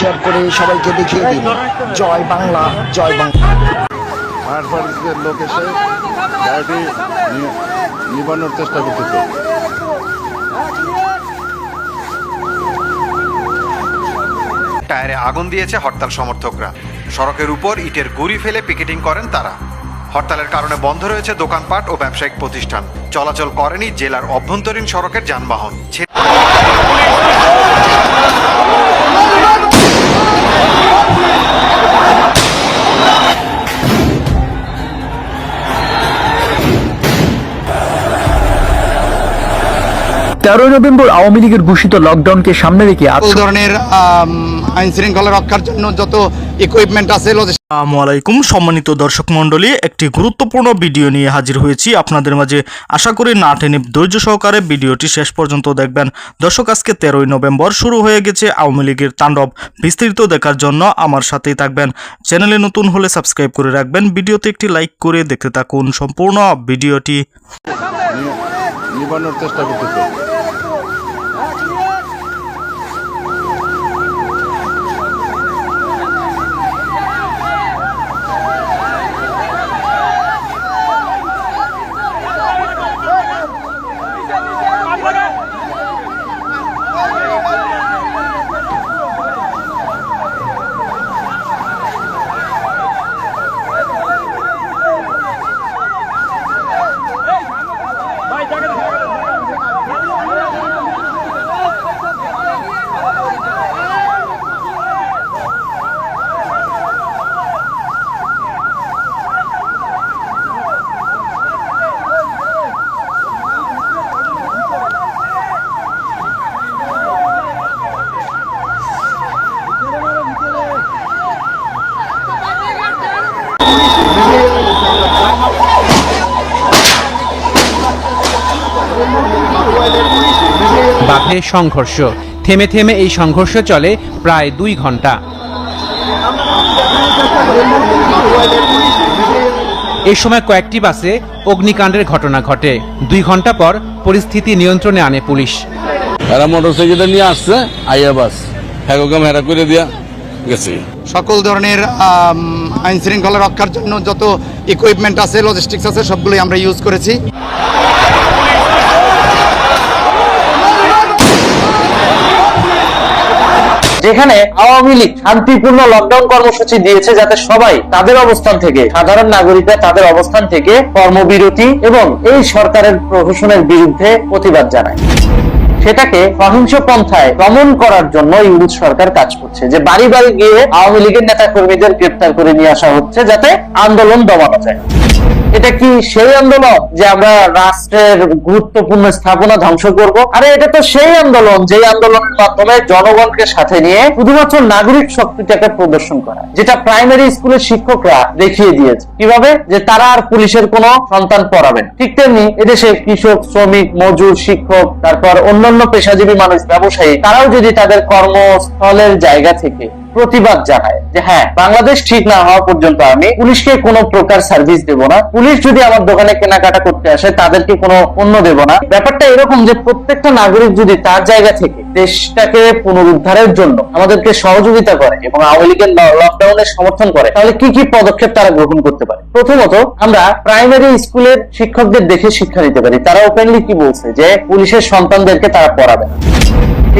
Share করে সবাইকে দেখিয়ে দিন। জয় বাংলা জয় বাংলা। ফায়ার সার্ভিসের লোক এসে গাড়িটি নিবানোর চেষ্টা করতেছে। টায়ারে আগুন দিয়েছে হরতাল সমর্থকরা। সড়কের উপর ইটের গুড়ি ফেলে পিকেটিং করেন তারা। হরতালের কারণে বন্ধ রয়েছে দোকানপাট ও ব্যবসায়িক প্রতিষ্ঠান। চলাচল করেনি জেলার অভ্যন্তরীণ সড়কের যানবাহন। তেরোই নভেম্বর আওয়ামী লীগের ঘোষিত লকডাউনকে সামনে রেখে ধরনের আইন শৃঙ্খলা রক্ষার জন্য যত ইকুইপমেন্ট আছে আসসালামু আলাইকুম সম্মানিত দর্শক মণ্ডলী একটি গুরুত্বপূর্ণ ভিডিও নিয়ে হাজির হয়েছি আপনাদের মাঝে। আশা করি না টেনে ধৈর্য সহকারে ভিডিওটি শেষ পর্যন্ত দেখবেন। দর্শক আজকে তেরোই নভেম্বর শুরু হয়ে গেছে আওয়ামী লীগের তাণ্ডব। বিস্তারিত দেখার জন্য আমার সাথেই থাকবেন। চ্যানেলে নতুন হলে সাবস্ক্রাইব করে রাখবেন। ভিডিওতে একটি লাইক করে দেখতে থাকুন সম্পূর্ণ ভিডিওটি। নিবানোর চেষ্টা করতেছে। বাঘে সংঘর্ষ। থেমে থেমে এই সংঘর্ষ চলে প্রায় দুই ঘণ্টা। এই সময় কয়েকটি বাসে অগ্নিকাণ্ডের ঘটনা ঘটে। দুই ঘণ্টা পর পরিস্থিতি নিয়ন্ত্রণে আনে পুলিশ। এরা মোটরসাইকেলটা নিয়ে আসছে আইয়া বাস। হ্যাগোগাম হেরা করে দিয়া গেছে। সকল ধরনের আইন শৃঙ্খলা রক্ষার জন্য যত ইকুইপমেন্ট আছে লজিস্টিক্স আছে সবগুলোই আমরা ইউজ করেছি। যেখানে আওয়ামী লীগ শান্তিপূর্ণ লকডাউন কর্মসূচি দিয়েছে যাতে সবাই তাদের অবস্থান থেকে, সাধারণ নাগরিকরা তাদের অবস্থান থেকে কর্মবিরতি এবং এই সরকারের প্রহসনের বিরুদ্ধে প্রতিবাদ জানায়। সেটাকে সহিংস পন্থায় দমন করার জন্য ইংরেজ সরকার কাজ করছে যে বাড়ি বাড়ি গিয়ে আওয়ামী লীগের নেতা কর্মীদের গ্রেপ্তার করে নিয়ে আসা হচ্ছে যাতে আন্দোলন দমানো যায়। এটা কি সেই আন্দোলন যে আমরা রাষ্ট্রের গুরুত্বপূর্ণ স্থাপনা ধ্বংস করব? আরে, এটা তো সেই আন্দোলন যে আন্দোলনের মাধ্যমে জনগণকে সাথে নিয়ে শুধুমাত্র নাগরিক শক্তিটাকে প্রদর্শন করা, যেটা প্রাইমারি স্কুলের শিক্ষকরা দেখিয়ে দিয়েছে। কীভাবে? যে তারা আর পুলিশের কোনো সন্তান পড়াবেন। ঠিক তেমনি এদেশে কৃষক, শ্রমিক, মজুর, শিক্ষক, তারপর অন্যান্য পেশাজীবী মানুষ, ব্যবসায়ী, তারাও যদি তাদের কর্মস্থলের জায়গা থেকে প্রতিবাদ জানায় যে হ্যাঁ বাংলাদেশ ঠিক না হওয়া পর্যন্ত আমি পুলিশকে কোনো প্রকার সার্ভিস দেব না। পুলিশ যদি আমার দোকানে কেনাকাটা করতে আসে, তাদেরকে কোনো পণ্য দেব না। ব্যাপারটা এরকম যে প্রত্যেকটা নাগরিক যদি তার জায়গা থেকে দেশটাকে পুনরুদ্ধারের জন্য আমাদেরকে সহযোগিতা করে এবং আওয়ামী লীগের লকডাউনের সমর্থন করে, তাহলে কি কি পদক্ষেপ তারা গ্রহণ করতে পারে? প্রথমত, আমরা প্রাইমারি স্কুলের শিক্ষকদের দেখে শিক্ষা নিতে পারি। তারা ওপেনলি কি বলছে? যে পুলিশের সন্তানদেরকে তারা পড়াবে না।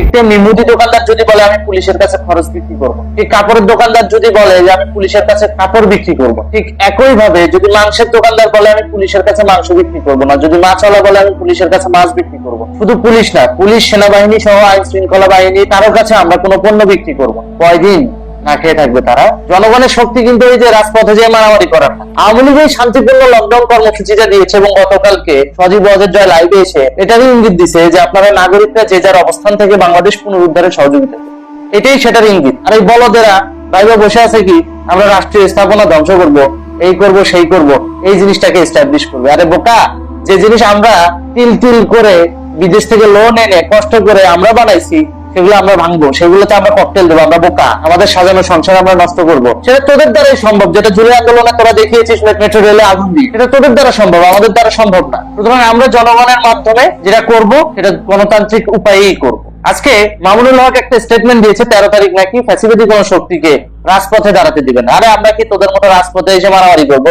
ঠিক তেমনি দোকানদার যদি বলে, আমি পুলিশের কাছে খরচ বিক্রি করব। ঠিক কাপড়ের দোকানদার যদি বলে যে, আমি পুলিশের কাছে কাপড় বিক্রি করব। ঠিক একই ভাবে যদি মাংসের দোকানদার বলে, আমি পুলিশের কাছে মাংস বিক্রি করব না। যদি মাছওয়ালা বলে, আমি পুলিশের কাছে মাছ বিক্রি করব। শুধু পুলিশ না, পুলিশ, সেনাবাহিনী সহ আইন শৃঙ্খলা বাহিনী, কারোর কাছে আমরা কোনো পণ্য বিক্রি করব কয়দিন? না খেয়ে থাকবে তারা। জনগণের শক্তি কিন্তু এই যে রাজপথে যে মারামারি করার আওয়ামী লীগ এই শান্তিপূর্ণ লকডাউন কর্মসূচিটা দিয়েছে এবং গতকালকে সজীব ওয়াজের জয় লাইভে এসে এটারই ইঙ্গিত দিছে যে আপনারা নাগরিকরা যে যার অবস্থান থেকে বাংলাদেশ পুনরুদ্ধারে সহযোগিতা এটাই সেটার ইঙ্গিত। আর এই বলদেরা বাইরে বসে আছে কি, আমরা রাষ্ট্রীয় স্থাপনা ধ্বংস করব, এই করব, সেই করব, এই জিনিসটাকে এস্টাবলিশ করবে। আরে বোকা, যে জিনিস আমরা তিল তিল করে বিদেশ থেকে লোন এনে কষ্ট করে আমরা বানাইছি সেগুলো আমরা ভাঙবো, সেগুলোতে আমরা ককটেল দেবো, আমরা বোকা, আমাদের সাজানো সংসার আমরা নষ্ট করব। সেটা তোদের দ্বারাই সম্ভব, যেটা জুলাই আন্দোলনে তোরা দেখিয়েছিস মেট্রো রেলে আগুন দিয়ে। এটা তোদের দ্বারা সম্ভব, আমাদের দ্বারা সম্ভব না। সুতরাং আমরা জনগণের মাধ্যমে যেটা করব, সেটা গণতান্ত্রিক উপায়েই করব। আজকে মামুনুল হক একটা স্টেটমেন্ট দিয়েছে, তেরো তারিখ নাকি ফ্যাসিলিটি কোন শক্তিকে রাজপথে দাঁড়াতে দিবেন আরে আমরা কি তোদের মতো রাজপথে এসে মারামারি করব?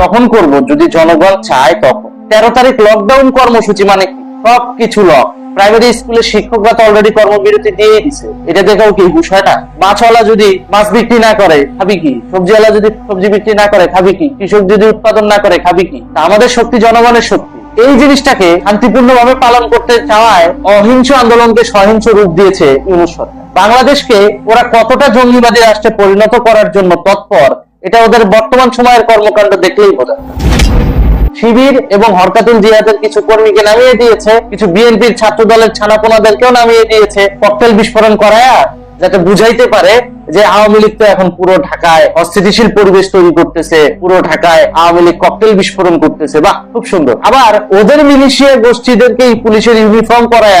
তখন করব, যদি জনগণ চায় তখন। তেরো তারিখ লকডাউন কর্মসূচি মানে সব কিছু লক প্রাইমারি স্কুলের শিক্ষকরা তো অলরেডি কর্মবিরতি দিয়েই দিছে। এটা দেখেও কি বিষয়টা? মাছওয়ালা যদি মাছ বিক্রি না করে, খাবি কি? সবজিওয়ালা যদি সবজি বিক্রি না করে, খাবি কি? কৃষক যদি উৎপাদন না করে, খাবি কি? আমাদের শক্তি জনগণের শক্তি। এই জিনিসটাকে শান্তিপূর্ণভাবে পালন করতে চাওয়ায় অহিংস আন্দোলনকে সহিংস রূপ দিয়েছে ইউনুস সরকার। বাংলাদেশকে ওরা কতটা জঙ্গিবাদী রাষ্ট্রে পরিণত করার জন্য তৎপর, এটা ওদের বর্তমান সময়ের কর্মকাণ্ড দেখলেই বোঝা। শিবির এবং হরকাতুল জিহাদের কিছু কর্মীকে নামিয়ে দিয়েছে। কিছু বিএনপির ছাত্র দলের ছানাপোনাদেরকেও নামিয়ে দিয়েছে। ককটেল বিস্ফোরণ করায়া যাতে বুঝাইতে পারে যে আওয়ামী লীগ তো এখন পুরো ঢাকায় অস্থিতিশীল পরিবেশ তৈরি করতেছে, পুরো ঢাকায় আওয়ামী লীগ ককটেল বিস্ফোরণ করতেছে। বা খুব সুন্দর। আবার ওদের মিলিশিয়া গোষ্ঠীদেরকে পুলিশের ইউনিফর্ম করায়